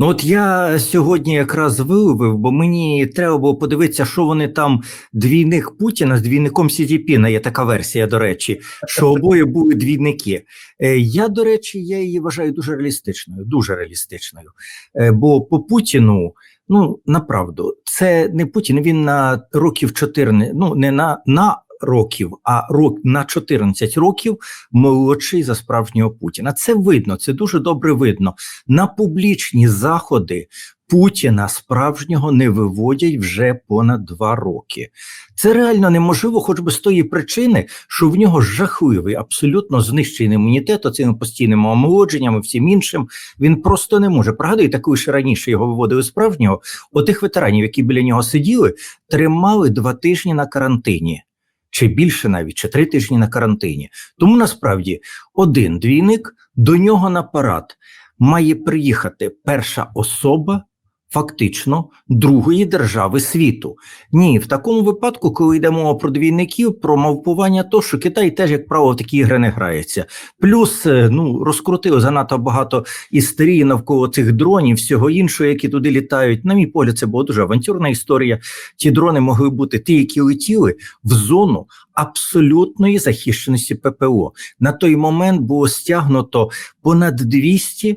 Ну от я сьогодні якраз виловив, бо мені треба було подивитися, що вони там двійник Путіна з двійником Сізіпіна. Є така версія, до речі, що обоє були двійники. Е, Я, до речі, я її вважаю дуже реалістичною, дуже реалістичною. Е, Бо по Путіну, ну направду, це не Путін, він на років 14, ну не на, на років, а рок на 14 років молодший за справжнього Путіна. Це видно, це дуже добре видно. На публічні заходи Путіна справжнього не виводять вже понад два роки. Це реально неможливо, хоч би з тої причини, що в нього жахливий, абсолютно знищений імунітет, оцими постійними омолодженнями, всім іншим. Він просто не може. Пригадуєте, коли ще раніше його виводили справжнього, отих ветеранів, які біля нього сиділи, тримали два тижні на карантині. Чи більше навіть, чи три тижні на карантині. Тому насправді один двійник до нього на парад має приїхати перша особа фактично другої держави світу. Ні, в такому випадку, коли йде мова про двійників, про мавпування, то що Китай теж, як правило, в такі ігри не грається. Плюс е, ну розкрутили занадто багато істерії навколо цих дронів, всього іншого, які туди літають. На мій погляд, це була дуже авантюрна історія. Ті дрони могли бути ті, які летіли в зону абсолютної захищеності ППО. На той момент було стягнуто понад 200 м,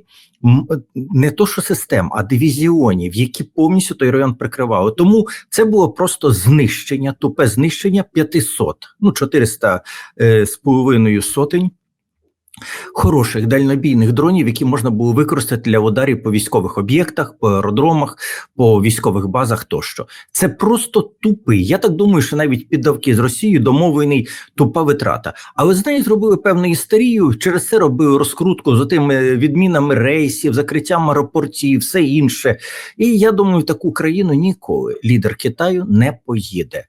не то що систем, а дивізіонів, які повністю той район прикривали. Тому це було просто знищення, тупе знищення 500, ну 400 е, з половиною сотень. Хороших дальнобійних дронів, які можна було використати для ударів по військових об'єктах, по аеродромах, по військових базах тощо. Це просто тупий. Я так думаю, що навіть піддавки з Росією домовлений тупа витрата. Але з неї зробили певну істерію. Через це робили розкрутку з тими відмінами рейсів, закриттям аеропортів, все інше. І я думаю, в таку країну ніколи лідер Китаю не поїде.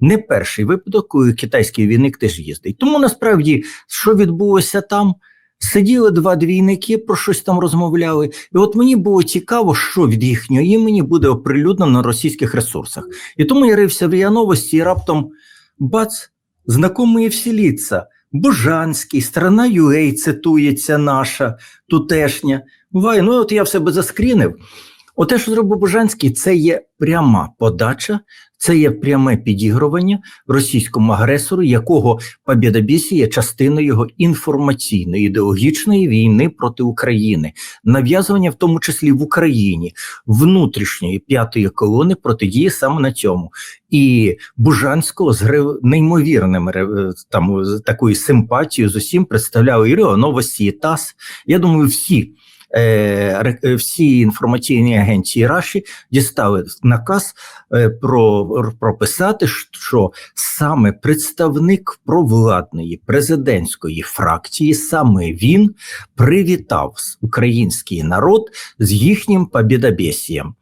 Не перший випадок, коли китайський війник теж їздить. Тому насправді, що відбулося там, сиділи два двійники, про щось там розмовляли. І от мені було цікаво, що від їхнього імені буде оприлюднено на російських ресурсах. І тому я рився в РІА Новості і раптом бац, знакомі всі ліца. Бужанський, страна UA цитується наша, тутешня. Буває, ну от я в себе заскрінив. Оте, що зробив Бужанський, це є пряма подача, це є пряме підігрування російському агресору, якого Побєдобєсі є частиною його інформаційної ідеологічної війни проти України, нав'язування, в тому числі в Україні, внутрішньої п'ятої колони протидії саме на цьому. І Бужанського з неймовірним ре- там такою симпатією з усім представляли і РИО Новості. Я думаю, всі е, е, всі інформаційні агенції Раші дістали наказ е, про прописати, що саме представник провладної президентської фракції, саме він привітав український народ з їхнім побідобєсієм.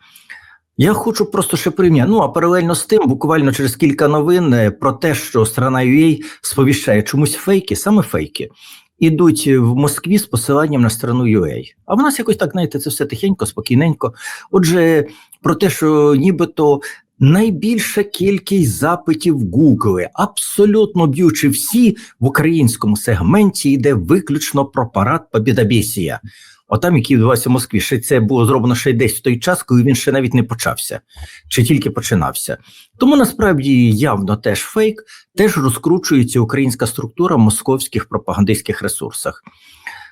Я хочу просто ще порівняти. Ну а паралельно з тим, буквально через кілька новин е, про те, що страна UA сповіщає чомусь фейки, саме фейки, ідуть в Москві з посиланням на страну UA. А в нас якось так, знаєте, це все тихенько, спокійненько. Отже, про те, що нібито найбільша кількість запитів Google, абсолютно б'ючи всі в українському сегменті, йде виключно про парад Побєдобєсія. Отам, який відбувався в Москві, ще це було зроблено ще десь в той час, коли він ще навіть не почався, чи тільки починався. Тому насправді явно теж фейк, теж розкручується українська структура в московських пропагандистських ресурсах.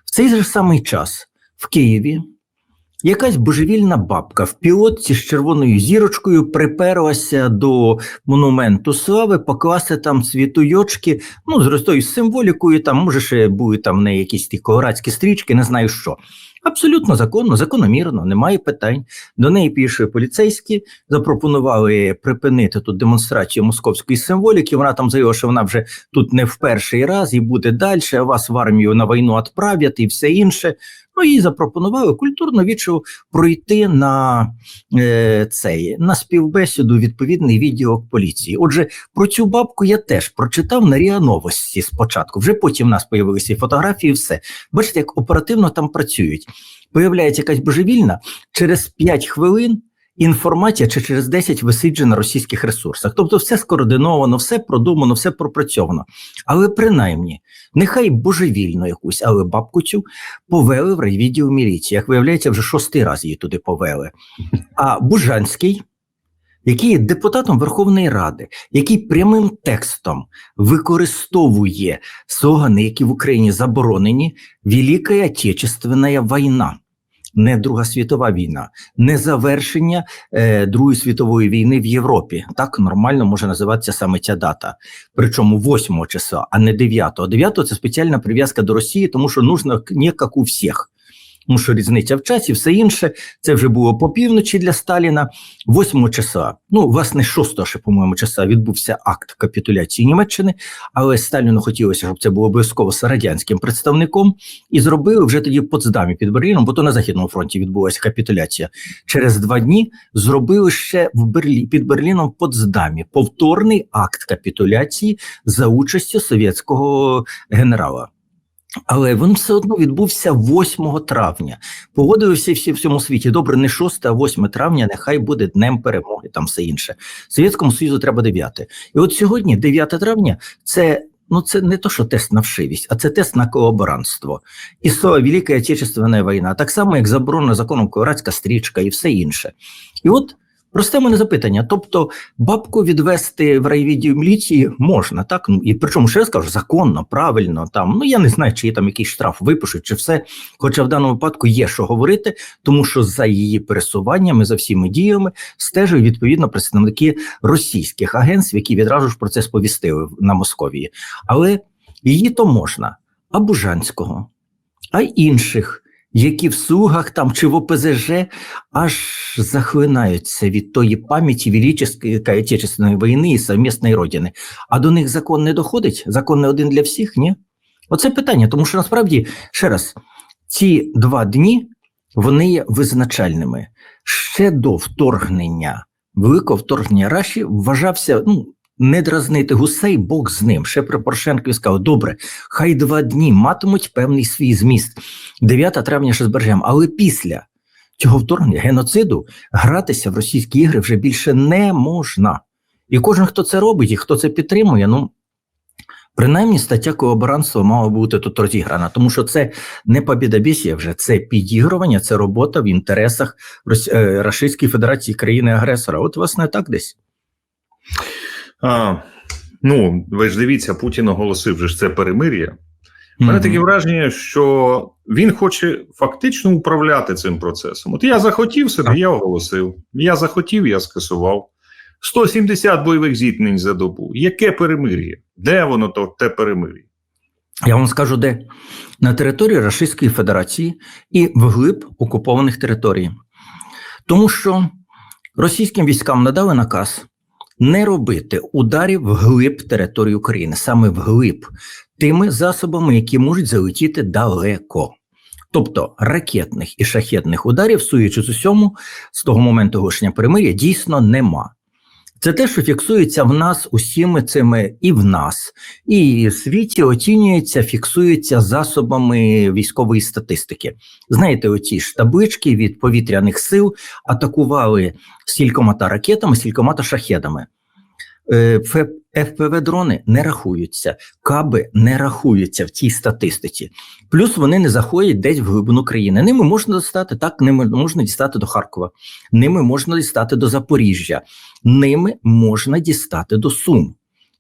В цей же самий час в Києві якась божевільна бабка в пілотці з червоною зірочкою приперлася до монументу слави покласти там світуйочки, ну, з ростою символікою, там, може, ще були там в неї якісь ті колорадські стрічки, не знаю що. Абсолютно законно, закономірно, немає питань. До неї пішли поліцейські, запропонували припинити тут демонстрацію московської символіки. Вона там заявила, що вона вже тут не в перший раз і буде далі, вас в армію на війну відправлять і все інше. Ну їй запропонували культурно відчув пройти на е, цей на співбесіду відповідний відділок поліції. Отже, про цю бабку я теж прочитав на РІА Новості спочатку. Вже потім в нас появилися і фотографії, і все. Бачите, як оперативно там працюють. Появляється якась божевільна через 5 хвилин. Інформація чи через 10 висиджена на російських ресурсах. Тобто, все скоординовано, все продумано, все пропрацьовано. Але принаймні, нехай божевільно якусь, але бабку цю повели в райвідділ міліції. Як виявляється, вже шостий раз її туди повели. А Бужанський, який є депутатом Верховної Ради, який прямим текстом використовує слогани, які в Україні заборонені, Велика Отечественна війна. Не Друга світова війна, не завершення е, Другої світової війни в Європі. Так нормально може називатися саме ця дата. Причому 8 числа, а не 9. 9 це спеціальна прив'язка до Росії, тому що нужно не як у всіх. Тому що різниця в часі, все інше. Це вже було по півночі для Сталіна. 8 числа, ну власне, 6 ще, по-моєму, числа відбувся акт капітуляції Німеччини, але Сталіну хотілося, щоб це було обов'язково з радянським представником, і зробили вже тоді в Потсдамі під Берліном, бо то на західному фронті відбулася капітуляція. Через два дні зробили ще в Берлі під Берліном в Потсдамі повторний акт капітуляції за участю совєтського генерала. Але він все одно відбувся 8 травня. Погодилися всі в всьому світі. Добре, не 6, а 8 травня, нехай буде днем перемоги, там все інше. Совєтському Союзу треба 9. І от сьогодні, 9 травня, це. Ну, це не то, що тест на вшивість, а це тест на колаборантство. І слова Велика Отечественна війна, так само, як заборонена законом колорадська стрічка і все інше. І от Просте мене запитання. Тобто, бабку відвести в райвідділ міліції можна, так? Ну і причому ще я скажу законно, правильно там. Ну я не знаю, чи є там якийсь штраф випишуть, чи все. Хоча в даному випадку є що говорити, тому що за її пересуваннями, за всіми діями стежують відповідно представники російських агентств, які відразу ж про це сповістили на Московії. Але її то можна, а Бужанського, а інших які в слугах там чи в ОПЗЖ аж захлинаються від тої пам'яті Величеської Отечественної війни і совмісної родини. А до них закон не доходить? Закон не один для всіх, ні? Оце питання, тому що насправді, ще раз, ці два дні вони є визначальними. Ще до вторгнення, великого вторгнення Раші вважався, ну, не дразнити гусей, Бог з ним. Ще при Порошенкові сказав, добре, хай два дні матимуть певний свій зміст. 9 травня ще збережемо. Але після цього вторгнення геноциду гратися в російські ігри вже більше не можна. І кожен, хто це робить і хто це підтримує, ну. Принаймні стаття колаборантства мала бути тут розіграна, тому що це не побідобісія вже, це підігрування, це робота в інтересах е, Російської Федерації країни-агресора. От, власне, так десь. А, Ну, ви ж дивіться, Путін оголосив же ж це перемир'я. У мене таке враження, що він хоче фактично управляти цим процесом. От я захотів собі, я оголосив. Я захотів, я скасував. 170 бойових зіткнень за добу. Яке перемир'я? Де воно то те перемир'я? Я вам скажу, де на території Російської Федерації і вглиб окупованих територій. Тому що російським військам надали наказ не робити ударів вглиб території України, саме вглиб, тими засобами, які можуть залетіти далеко. Тобто ракетних і шахетних ударів, суючи з усьому, з того моменту оголошення перемир'я, дійсно нема. Це те, що фіксується в нас усіми цими і в нас, і в світі оцінюється, фіксується засобами військової статистики. Знаєте, оці ж таблички від повітряних сил атакували стількома-та ракетами, стількома-та шахедами. Е, ФПВ дрони не рахуються, каби не рахуються в цій статистиці. Плюс вони не заходять десь в глибину країни. Ними можна дістати так, ними можна дістати до Харкова, ними можна дістати до Запоріжжя, ними можна дістати до Сум.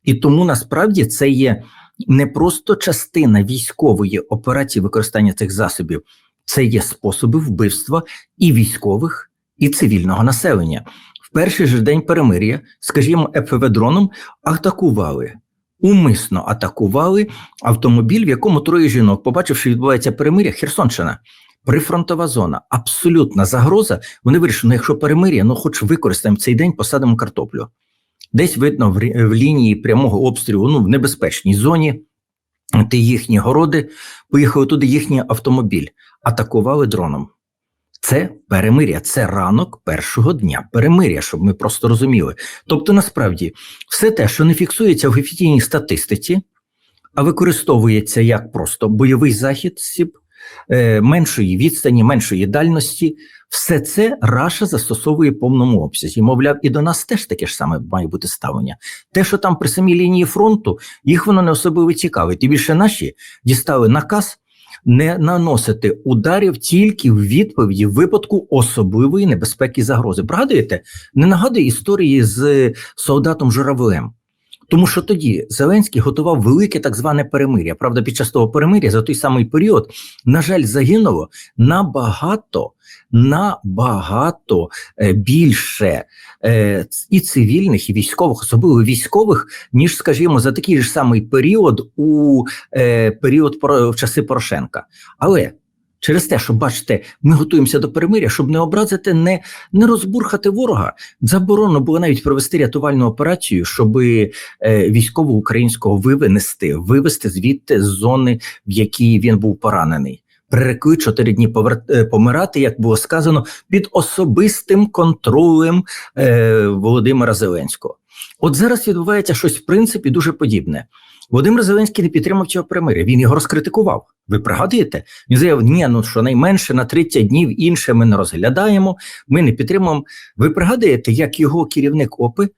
І тому насправді це є не просто частина військової операції використання цих засобів, це є способи вбивства і військових, і цивільного населення В перший же день перемир'я, скажімо, ФПВ дроном атакували. Умисно атакували автомобіль, в якому троє жінок, побачивши, відбувається перемир'я, Херсонщина, прифронтова зона, абсолютна загроза. Вони вирішили, ну, якщо перемир'я, ну хоч використаємо цей день, посадимо картоплю. Десь видно в, в лінії прямого обстрілу, ну в небезпечній зоні, ти їхні городи, поїхали туди їхній автомобіль, атакували дроном. Це перемиря, це ранок першого дня перемиря, щоб ми просто розуміли. Тобто, насправді, все те, що не фіксується в офіційній статистиці, а використовується як просто бойовий захід, е, меншої відстані, меншої дальності. Все це Раша застосовує в повному обсязі. Мовляв, і до нас теж таке ж саме має бути ставлення. Те, що там при самій лінії фронту, їх воно не особливо цікавить. І більше наші дістали наказ не наносити ударів тільки в відповіді випадку особливої небезпеки і загрози. Пригадуєте, не нагадує історії з солдатом Журавлем. Тому що тоді Зеленський готував велике так зване перемиря. Правда, під час того перемиря за той самий період, на жаль, загинуло набагато, набагато е, більше е, і цивільних, і військових, особливо військових, ніж, скажімо, за такий ж самий період у е, період в часи Порошенка. Але через те, що бачите, ми готуємося до перемиря, щоб не образити, не, не розбурхати ворога. Заборонено було навіть провести рятувальну операцію, щоб е, військово українського вивести, вивести звідти з зони, в якій він був поранений. Прирекли чотири дні повер... е, помирати, як було сказано, під особистим контролем е, Володимира Зеленського. От зараз відбувається щось в принципі дуже подібне. Володимир Зеленський не підтримав цього примиря. Він його розкритикував. Ви пригадуєте? Він заявив, ні, ну щонайменше на 30 днів інше ми не розглядаємо, ми не підтримуємо. Ви пригадуєте, як його керівник ОПИ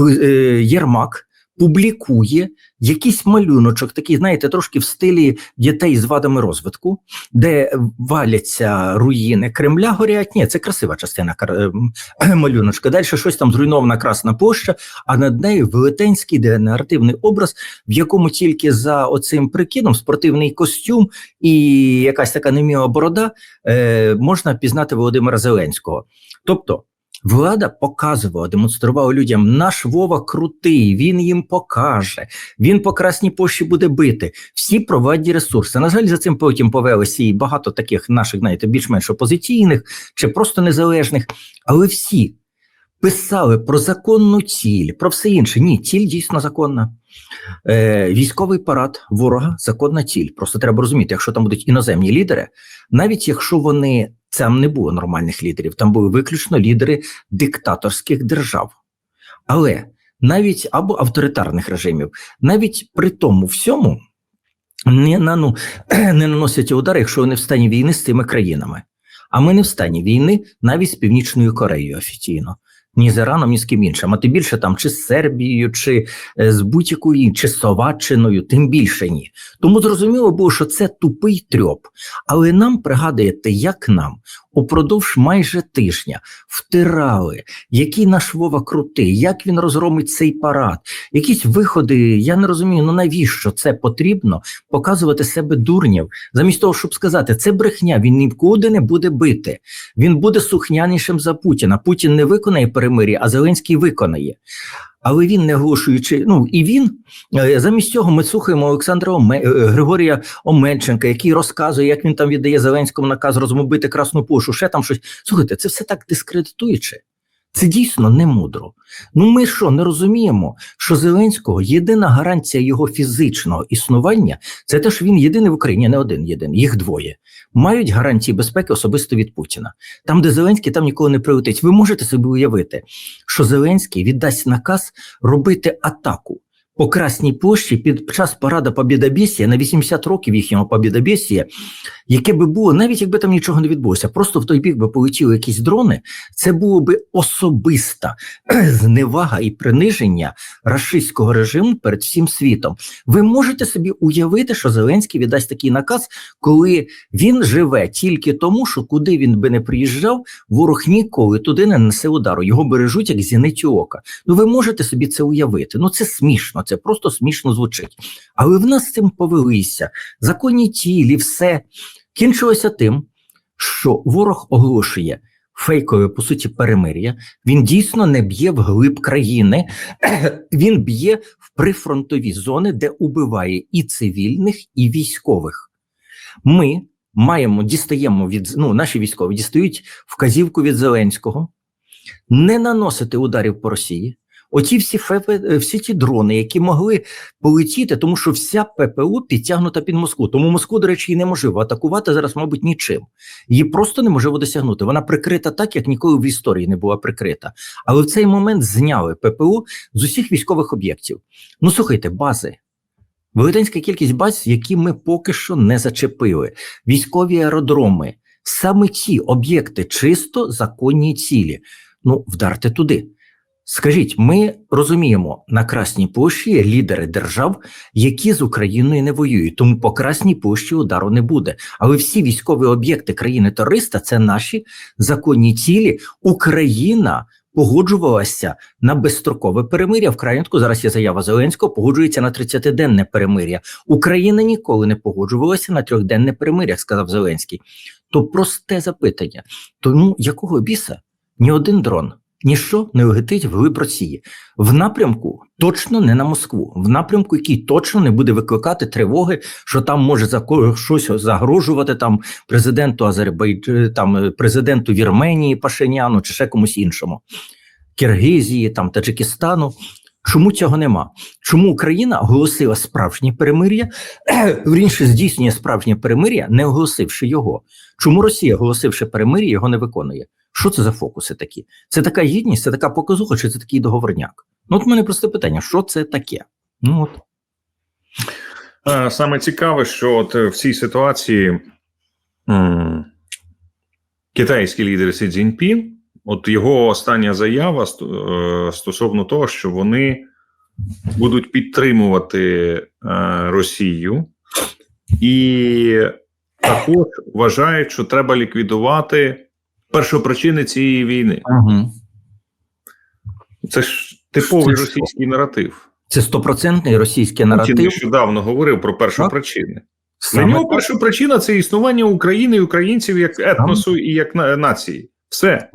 е, Єрмак публікує якийсь малюночок, такий, знаєте, трошки в стилі дітей з вадами розвитку, де валяться руїни Кремля, горять. Ні, це красива частина е, малюночка. Далі щось там зруйнована Красна площа, а над нею велетенський денаративний образ, в якому тільки за оцим прикидом спортивний костюм і якась така неміла борода е, можна пізнати Володимира Зеленського. Тобто. Влада показувала, демонструвала людям, наш Вова крутий, він їм покаже, він по Красній Пощі буде бити. Всі проводні ресурси. На жаль, за цим потім повелися і багато таких наших, знаєте, більш-менш опозиційних чи просто незалежних, але всі писали про законну ціль, про все інше. Ні, ціль дійсно законна. Е, військовий парад ворога законна ціль. Просто треба розуміти, якщо там будуть іноземні лідери, навіть якщо вони там не було нормальних лідерів, там були виключно лідери диктаторських держав. Але навіть або авторитарних режимів, навіть при тому всьому не, нану, не наносять удари, якщо вони в стані війни з цими країнами. А ми не в стані війни навіть з Північною Кореєю офіційно. Ні з Іраном, ні з ким іншим, а тим більше там чи з Сербією, чи е, з будь-якою чи з Словаччиною, тим більше ні. Тому зрозуміло було, що це тупий трьоп. Але нам пригадуєте, як нам упродовж майже тижня втирали, який наш Вова крутий, як він розгромить цей парад, якісь виходи. Я не розумію, ну навіщо це потрібно показувати себе дурнів, замість того, щоб сказати, це брехня, він нікуди не буде бити. Він буде сухнянішим за Путіна. Путін не виконає перемир'я, а Зеленський виконає. Але він не оголошуючи, ну і він е, замість цього ми слухаємо Олександра Оме, е, Григорія Оменченка, який розказує, як він там віддає Зеленському наказ розмобити Красну Пошу, ще там щось. Слухайте, це все так дискредитуюче. Це дійсно не мудро. Ну ми що не розуміємо, що Зеленського єдина гарантія його фізичного існування це те, що він єдиний в Україні, не один єдиний, їх двоє. Мають гарантії безпеки особисто від Путіна. Там, де Зеленський, там ніколи не прилетить. Ви можете собі уявити, що Зеленський віддасть наказ робити атаку по Красній площі під час парада Побєдобєсія на 80 років їхнього Побєдобєсія, яке би було, навіть якби там нічого не відбулося, просто в той бік би полетіли якісь дрони, це було би особиста зневага і приниження рашистського режиму перед всім світом. Ви можете собі уявити, що Зеленський віддасть такий наказ, коли він живе тільки тому, що куди він би не приїжджав, ворог ніколи туди не несе удару. Його бережуть як зіницю ока. Ну ви можете собі це уявити. Ну це смішно, це просто смішно звучить. Але в нас з цим повелися законні тілі, все кінчилося тим, що ворог оголошує. Фейкове, по суті, перемир'я. Він дійсно не б'є в глиб країни, він б'є в прифронтові зони, де убиває і цивільних, і військових. Ми маємо дістаємо від ну, наші військові дістають вказівку від Зеленського не наносити ударів по Росії. Оті всі ФП, е, всі ті дрони, які могли полетіти, тому що вся ППО підтягнута під Москву. Тому Москву, до речі, і неможливо атакувати зараз, мабуть, нічим. Її просто неможливо досягнути. Вона прикрита так, як ніколи в історії не була прикрита. Але в цей момент зняли ППО з усіх військових об'єктів. Ну слухайте, бази. Велетенська кількість баз, які ми поки що не зачепили, військові аеродроми, саме ці об'єкти чисто законні цілі. Ну, вдарте туди. Скажіть, ми розуміємо, на Красній площі є лідери держав, які з Україною не воюють, тому по Красній площі удару не буде. Але всі військові об'єкти країни-терориста це наші законні цілі. Україна погоджувалася на безстрокове перемиря. В крайнятку зараз є заява Зеленського, погоджується на 30-денне перемиря. Україна ніколи не погоджувалася на трьохденне перемиря, сказав Зеленський. То просте запитання. Тому якого біса ні один дрон, ніщо не летить в глиб Росії в напрямку точно не на Москву, в напрямку, який точно не буде викликати тривоги, що там може за щось загрожувати там президенту Азербайдж... там е, президенту Вірменії Пашиняну чи ще комусь іншому, Киргизії, там Таджикистану. Чому цього нема? Чому Україна оголосила справжнє перемир'я, вірніше здійснює справжнє перемир'я, не оголосивши його? Чому Росія, оголосивши перемир'я, його не виконує? Що це за фокуси такі? Це така гідність, це така показуха, чи це такий договорняк? Ну, от в мене просте питання: що це таке? Ну от Саме цікаве, що от е, в цій ситуації м, китайський лідер Сі Цзіньпін, от його остання заява е, стосовно того, що вони будуть підтримувати е, Росію, і також вважають, що треба ліквідувати першопричини цієї війни. угу. Це ж типовий Це що? російський наратив. це стопроцентний російський Путін наратив. нещодавно говорив про першопричини. Для нього так. перша причина це існування України і українців як етносу і як нації. Все.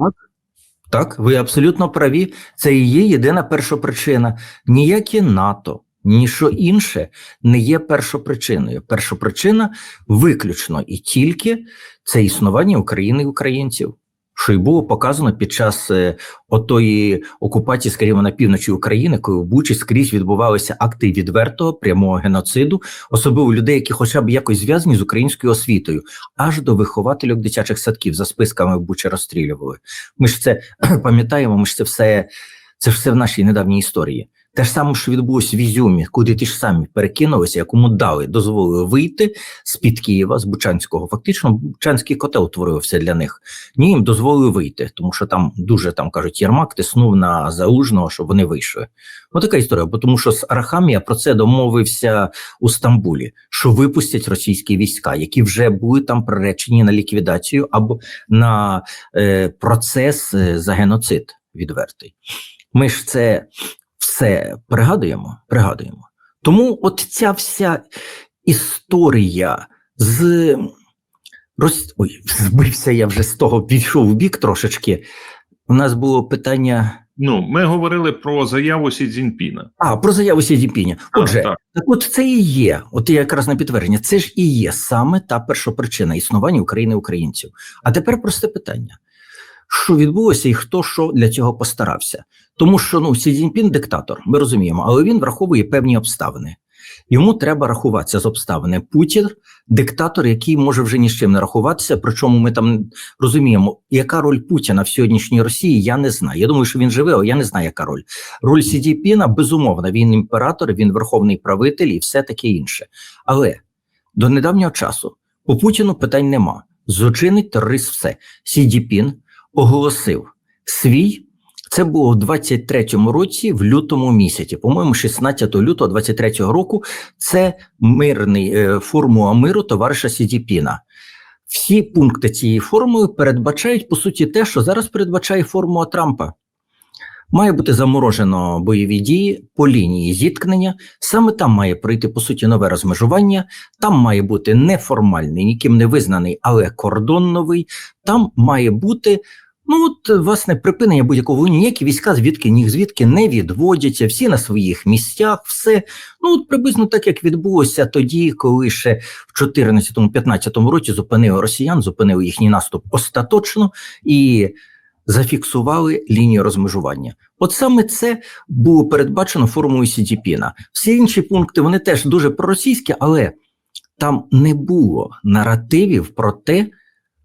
Так, ви абсолютно праві. Це і є єдина першопричина. Ніяке НАТО, ніщо інше не є першопричиною. Першопричина виключно і тільки це існування України і українців. Що й було показано під час е, отої окупації, скажімо, на півночі України, коли в Бучі скрізь відбувалися акти відвертого прямого геноциду, особливо людей, які хоча б якось зв'язані з українською освітою, аж до вихователів дитячих садків за списками в Бучі розстрілювали. Ми ж це пам'ятаємо, ми ж це все, це все в нашій недавній історії. Те ж саме, що відбулося в Ізюмі, куди ті ж самі перекинулися, якому дали, дозволили вийти з-під Києва, з Бучанського. Фактично, Бучанський котел творив все для них. Ні, їм дозволили вийти, тому що там дуже там кажуть, Єрмак тиснув на залужного, щоб вони вийшли. Отака історія, бо тому що з Арахамія про це домовився у Стамбулі, що випустять російські війська, які вже були там приречені на ліквідацію або на е, процес е, за геноцид відвертий. Ми ж це все пригадуємо, пригадуємо. Тому от ця вся історія з роз... Ой, збився я вже з того, пішов в бік трошечки. У нас було питання. Ну, ми говорили про заяву Сі Цзіньпіна. А, про заяву Сі Цзіньпіня. Отже, так. так от це і є, от я якраз на підтвердження, це ж і є саме та першопричина існування України українців. А тепер просте питання: що відбулося і хто що для цього постарався? Тому що ну Сі Цзіньпін диктатор, ми розуміємо, але він враховує певні обставини. Йому треба рахуватися з обставини. Путін диктатор, який може вже ні з чим не рахуватися. Причому ми там розуміємо, яка роль Путіна в сьогоднішній Росії, я не знаю. Я думаю, що він живе, але я не знаю, яка роль. Роль Сі Цзіньпіна, безумовно, він імператор, він верховний правитель і все таке інше. Але до недавнього часу по Путіну питань нема. Злочинний терорист все. Сі Цзіньпін оголосив свій. Це було в 23-му році, в лютому місяці, по-моєму, 16 лютого 23-го року. Це мирний е, формула миру товариша Сідіпіна. Всі пункти цієї формули передбачають по суті те, що зараз передбачає формула Трампа. Має бути заморожено бойові дії по лінії зіткнення. Саме там має пройти по суті нове розмежування. Там має бути неформальний, ніким не визнаний, але кордон новий. Там має бути. Ну от власне припинення будь-якого війни, ніякі війська звідки ні звідки не відводяться, всі на своїх місцях, все ну от приблизно так як відбулося тоді, коли ще в 14-15 році зупинили росіян, зупинили їхній наступ остаточно і зафіксували лінію розмежування. От саме це було передбачено формулою Сідіпіна. Всі інші пункти вони теж дуже проросійські, але там не було наративів про те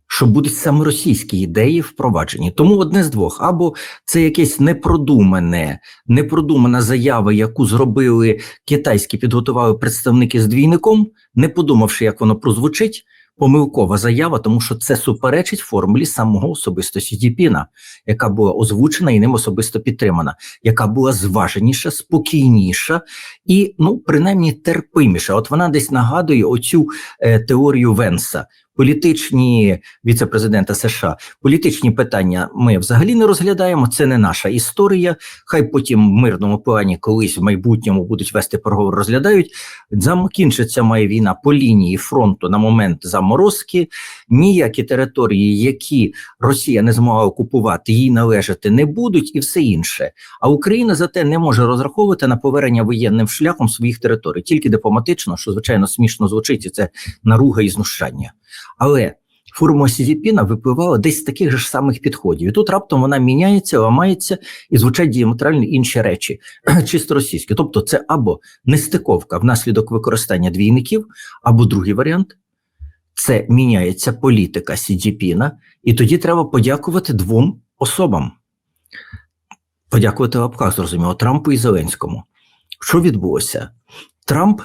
що будуть саме російські ідеї впроваджені. Тому одне з двох: або це якесь непродумане, непродумана заява, яку зробили китайські, підготували представники з двійником, не подумавши, як воно прозвучить. Помилкова заява, тому що це суперечить формулі самого особисто Сі Цзіньпіна, яка була озвучена і ним особисто підтримана, яка була зваженіша, спокійніша і, ну, принаймні, терпиміша. От вона десь нагадує оцю е, теорію Венса. Політичні віце-президента США, політичні питання ми взагалі не розглядаємо. Це не наша історія. Хай потім в мирному плані колись в майбутньому будуть вести переговори, розглядають. Закінчиться має війна по лінії фронту на момент заморозки. Ніякі території, які Росія не змогла окупувати, їй належати не будуть, і все інше. А Україна зате не може розраховувати на повернення воєнним шляхом своїх територій, тільки дипломатично, що звичайно смішно звучить, і це наруга і знущання. Але формула Сізіпіна випливала десь з таких же самих підходів. І тут раптом вона міняється, ламається і звучать діаметрально інші речі, чисто російські. Тобто, це або нестиковка внаслідок використання двійників, або другий варіант. Це міняється політика Сіджіпіна, і тоді треба подякувати двом особам. Подякувати лапках, зрозуміло, Трампу і Зеленському. Що відбулося? Трамп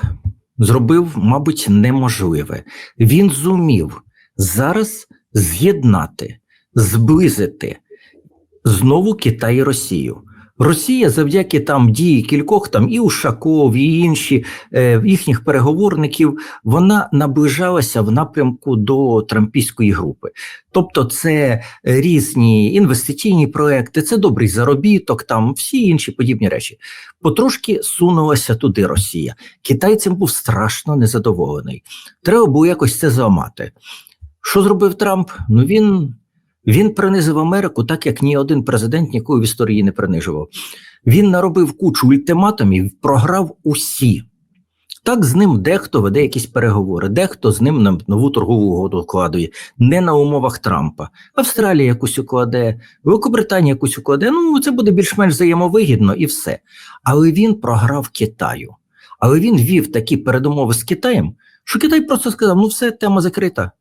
зробив, мабуть, неможливе. Він зумів зараз з'єднати, зблизити знову Китай і Росію. Росія завдяки там дії кількох там і Ушаков, і інші е, їхніх переговорників, вона наближалася в напрямку до Трампійської групи. Тобто, це різні інвестиційні проекти, це добрий заробіток, там всі інші подібні речі. Потрошки сунулася туди Росія. Китай цим був страшно незадоволений. Треба було якось це зламати. Що зробив Трамп? Ну він. Він принизив Америку так, як ні один президент ніколи в історії не принижував. Він наробив кучу ультиматумів, програв усі. Так з ним дехто веде якісь переговори, дехто з ним нову торгову угоду укладує, не на умовах Трампа. Австралія якусь укладе, Великобританія якусь укладе. Ну це буде більш-менш взаємовигідно і все. Але він програв Китаю. Але він вів такі передумови з Китаєм, що Китай просто сказав: ну все, тема закрита.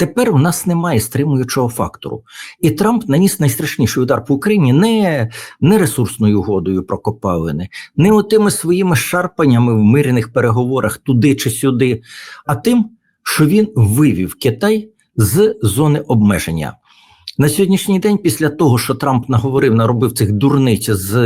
Тепер у нас немає стримуючого фактору, і Трамп наніс найстрашніший удар по Україні не, не ресурсною угодою про копалини, не отими своїми шарпаннями в мирних переговорах туди чи сюди, а тим, що він вивів Китай з зони обмеження. На сьогоднішній день, після того, що Трамп наговорив, наробив цих дурниць з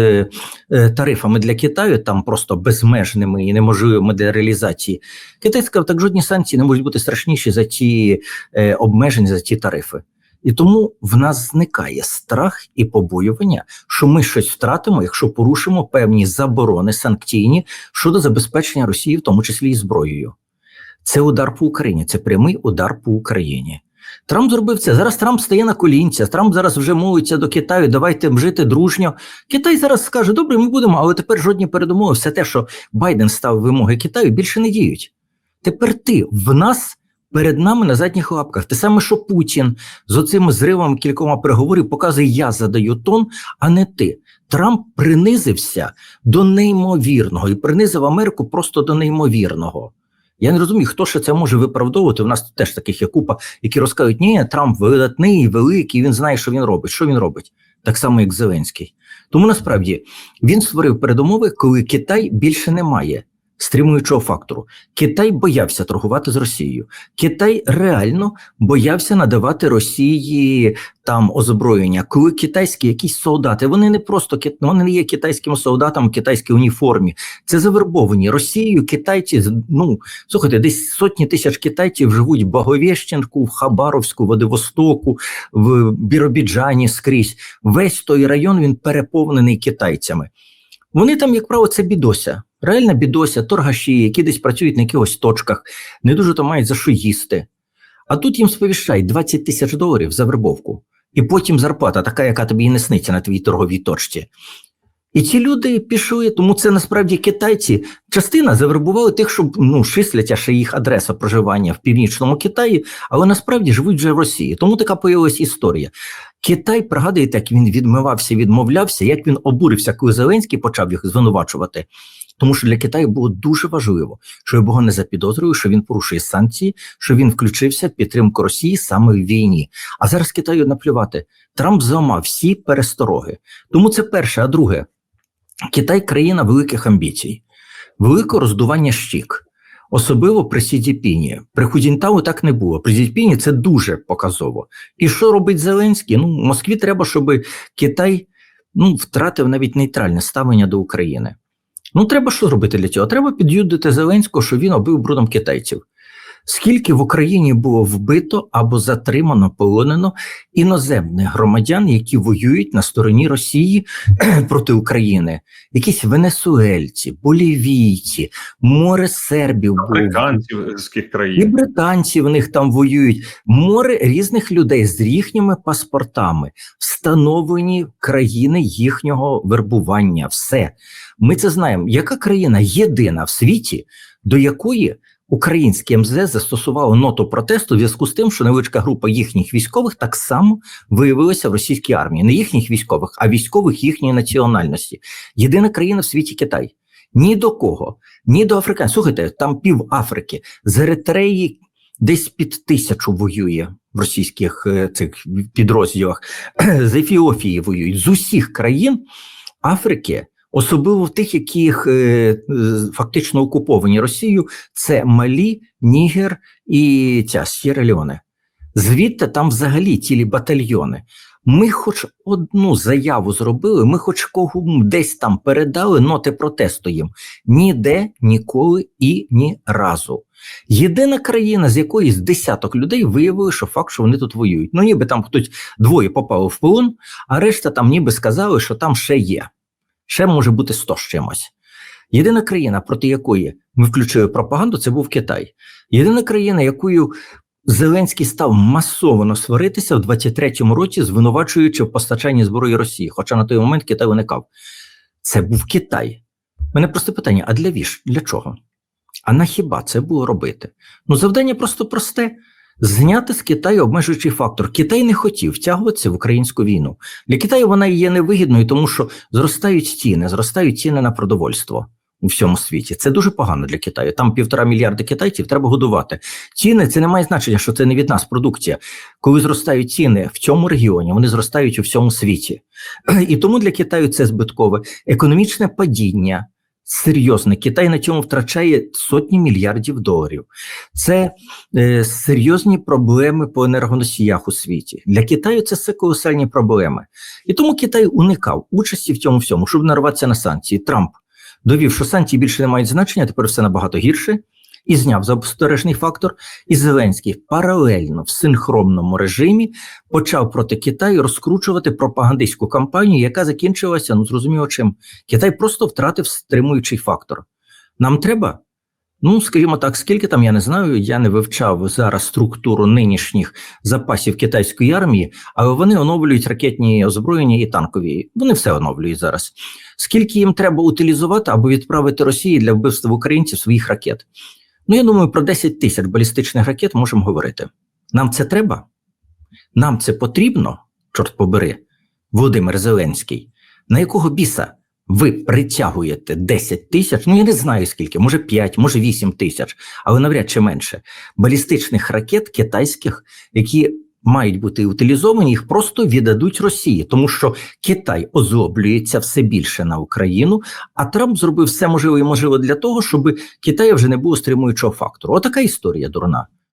е, тарифами для Китаю, там просто безмежними і неможливими для реалізації, Китай сказав, так жодні санкції не можуть бути страшніші за ті е, обмеження, за ті тарифи. І тому в нас зникає страх і побоювання, що ми щось втратимо, якщо порушимо певні заборони санкційні щодо забезпечення Росії, в тому числі і зброєю. Це удар по Україні, це прямий удар по Україні. Трамп зробив це. Зараз Трамп стає на колінця. Трамп зараз вже мовиться до Китаю. Давайте жити дружньо. Китай зараз скаже: добре, ми будемо, але тепер жодні передумови. Все те, що Байден став вимоги Китаю, більше не діють. Тепер ти в нас перед нами на задніх лапках. Те саме, що Путін з оцими зривами кількома переговорів показує, я задаю тон, а не ти. Трамп принизився до неймовірного і принизив Америку просто до неймовірного. Я не розумію, хто ще це може виправдовувати. У нас тут теж таких є купа, які розказують, ні, Трамп видатний, великий, він знає, що він робить. Що він робить? Так само, як Зеленський. Тому насправді він створив передумови, коли Китай більше не має стримуючого фактору. Китай боявся торгувати з Росією. Китай реально боявся надавати Росії там озброєння. Коли китайські якісь солдати, вони не просто вони не є китайськими солдатами в китайській уніформі. Це завербовані Росією. Китайці ну слухайте, десь сотні тисяч китайців живуть в Баговєщенку, в Хабаровську, Владивостоку, в Біробіджані скрізь. Весь той район він переповнений китайцями. Вони там, як правило, це бідося. Реальна бідося, торгаші, які десь працюють на якихось точках, не дуже то мають за що їсти. А тут їм сповіщають 20 тисяч доларів за вербовку, і потім зарплата, така, яка тобі і не сниться на твоїй торговій точці. І ці люди пішли, тому це насправді китайці. Частина завербували тих, що ну, шисляться ще їх адреса проживання в північному Китаї, але насправді живуть вже в Росії. Тому така появилась історія. Китай, пригадуєте, як він відмивався, відмовлявся, як він обурився, коли Зеленський почав їх звинувачувати. Тому що для Китаю було дуже важливо, що його не запідозрює, що він порушує санкції, що він включився в підтримку Росії саме в війні. А зараз Китаю наплювати. Трамп зламав всі перестороги. Тому це перше. А друге, Китай країна великих амбіцій, великого роздування щік. Особливо при Сі Цзіньпіні. При Худзінтау так не було. При Сі Цзіньпіні це дуже показово. І що робить Зеленський? Ну, Москві треба, щоб Китай ну, втратив навіть нейтральне ставлення до України. Ну, треба що робити для цього? Треба під'юдити Зеленського, що він обив брудом китайців. Скільки в Україні було вбито або затримано, полонено іноземних громадян, які воюють на стороні Росії проти України, якісь венесуельці, болівійці, море сербів було Африканських і британці в них там воюють. Море різних людей з їхніми паспортами, встановлені країни їхнього вербування. Все ми це знаємо. Яка країна єдина в світі, до якої українське МЗ застосувало ноту протесту в зв'язку з тим, що невеличка група їхніх військових так само виявилася в російській армії, не їхніх військових, а військових їхньої національності. Єдина країна в світі Китай. Ні до кого, ні до африканців. Слухайте, там пів Африки з Еритреї десь під тисячу воює в російських е, цих підрозділах, з Ефіофії воюють з усіх країн Африки. Особливо в тих, яких е, фактично окуповані Росією, це Малі, Нігер і ця Сєра Леоне. Звідти там взагалі цілі батальйони. Ми хоч одну заяву зробили, ми хоч кого десь там передали ноти протесту їм. Ніде, ніколи і ні разу. Єдина країна, з якої з десяток людей виявили, що факт, що вони тут воюють. Ну, ніби там хтось двоє попало в полон, а решта там ніби сказали, що там ще є. Ще може бути 100 з чимось. Єдина країна, проти якої ми включили пропаганду, це був Китай. Єдина країна, якою Зеленський став масово сваритися в 23-му році, звинувачуючи в постачанні зброї Росії. Хоча на той момент Китай виникав. Це був Китай. Мене просто питання: а для віж? Для чого? А на хіба це було робити? Ну, завдання просто просте: зняти з Китаю обмежуючий фактор. Китай не хотів втягуватися в українську війну. Для Китаю вона є невигідною, тому що зростають ціни, зростають ціни на продовольство у всьому світі. Це дуже погано для Китаю. Там півтора мільярда китайців треба годувати. Ціни це не має значення, що це не від нас продукція. Коли зростають ціни в цьому регіоні, вони зростають у всьому світі. І тому для Китаю це збиткове економічне падіння. Серйозне, Китай на цьому втрачає сотні мільярдів доларів. Це е, серйозні проблеми по енергоносіях у світі. Для Китаю це все колосальні проблеми. І тому Китай уникав участі в цьому всьому, щоб нарватися на санкції. Трамп довів, що санкції більше не мають значення, тепер все набагато гірше, і зняв застережний фактор. І Зеленський паралельно в синхронному режимі почав проти Китаю розкручувати пропагандистську кампанію, яка закінчилася, ну зрозуміло чим. Китай просто втратив стримуючий фактор. Нам треба. Ну, скажімо так, скільки там я не знаю, я не вивчав зараз структуру нинішніх запасів китайської армії, але вони оновлюють ракетні озброєння і танкові. Вони все оновлюють зараз. Скільки їм треба утилізувати або відправити Росії для вбивства українців своїх ракет? Ну, я думаю, про 10 тисяч балістичних ракет можемо говорити. Нам це треба? Нам це потрібно, чорт побери, Володимир Зеленський. На якого біса ви притягуєте 10 тисяч? Ну я не знаю скільки, може 5, може 8 тисяч, але навряд чи менше балістичних ракет китайських, які мають бути утилізовані, їх просто віддадуть Росії, тому що Китай озлоблюється все більше на Україну, а Трамп зробив все можливе і можливе для того, щоб Китаю вже не було стримуючого фактору. Отака історія дурна.